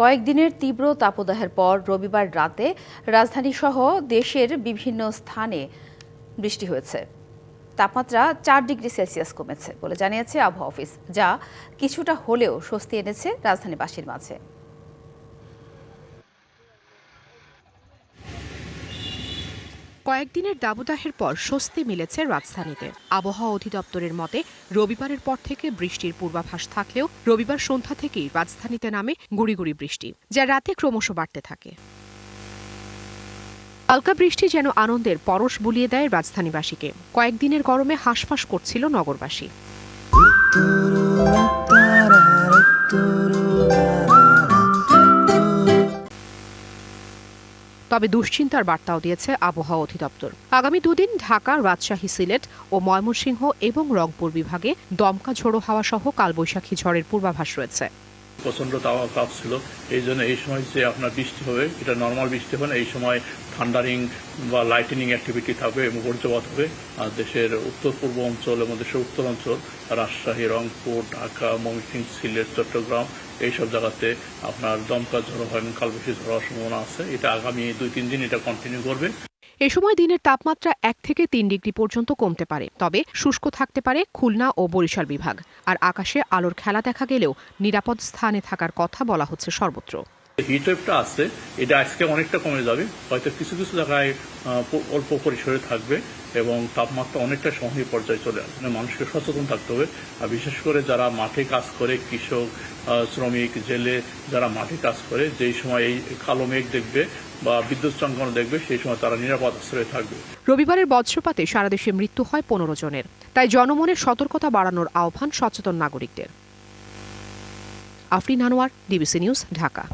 কয়েকদিনের তীব্র তাপদাহের পর রবিবার রাতে রাজধানীসহ দেশের বিভিন্ন স্থানে বৃষ্টি হয়েছে। তাপমাত্রা চার ডিগ্রি সেলসিয়াস কমেছে বলে জানিয়েছে আবহাওয়া অফিস, যা কিছুটা হলেও স্বস্তি এনেছে রাজধানীবাসীর মাঝে। কয়েকদিনের দাবদাহের পর স্বস্তি মিলেছে রাজধানীতে। আবহাওয়া অধিদপ্তরের মতে, রবিবারের পর থেকে বৃষ্টির পূর্বাভাস থাকলেও রবিবার সন্ধ্যা থেকেই রাজধানীতে নামে গুড়ি গুড়ি বৃষ্টি, যা রাতে ক্রমশ বাড়তে থাকে। হালকা বৃষ্টি যেন আনন্দের পরশ বুলিয়ে দেয় রাজধানীবাসীকে। কয়েকদিনের গরমে হাঁসফাঁস করছিল নগরবাসী। তবে দুশ্চিন্তার বার্তাও দিয়েছে আবহাওয়া অধিদপ্তর। আগামী দুদিন ঢাকা, রাজশাহী, সিলেট ও ময়মনসিংহ এবং রংপুর বিভাগে দমকা ঝোড়ো হাওয়া সহ কালবৈশাখী ঝড়ের পূর্বাভাস রয়েছে। প্রচণ্ড তাওয়া তাপ ছিল। এই জন্য এই সময় যে আপনার বৃষ্টি হবে, এটা নর্মাল বৃষ্টি হবে এই সময় থান্ডারিং বা লাইটেনিং অ্যাক্টিভিটি থাকবে এবং বজ্রপাত হবে। আর দেশের উত্তর, পূর্ব অঞ্চল এবং দেশের উত্তর অঞ্চল রাজশাহী, রংপুর, ঢাকা, ময়মনসিংহ, সিলেট, চট্টগ্রাম এইসব জায়গাতে আপনার দমকা ঝড়ো হয় এবং কালবেশি ঝড় হওয়ার সম্ভাবনা আছে। এটা আগামী দুই তিন দিন এটা কন্টিনিউ করবে। এ সময় দিনের তাপমাত্রা এক থেকে তিন ডিগ্রি পর্যন্ত কমতে পারে। তবে শুষ্ক থাকতে পারে খুলনা ও বরিশাল বিভাগ। আর আকাশে আলোর খেলা দেখা গেলেও নিরাপদ স্থানে থাকার কথা বলা হচ্ছে সর্বত্র। হিট ওয়েভটা আছে এটা আজকে অনেকটা কমে যাবে। হয়তো কিছু কিছু জায়গায় অল্প পরিসরে থাকবে এবং তাপমাত্রা অনেকটা সহনীয় পর্যায়ে চলে আসবে। মানে মানুষকে সচেতন থাকতে হবে। আর বিশেষ করে যারা মাঠে কাজ করে, কৃষক শ্রমিক, জেলে যারা মাঠে কাজ করে, যেই সময় এই কালো মেঘ দেখবে বা বিদ্যুৎ চমকানো দেখবে, সেই সময় তারা নিরাপদ আশ্রয়ে থাকবে। রবিবারের বজ্রপাতে সারা দেশে মৃত্যু হয় পনেরো জনের। তাই জনমনের সতর্কতা বাড়ানোর আহ্বান সচেতন নাগরিকদের। Afrin Anwar DBC news Dhaka.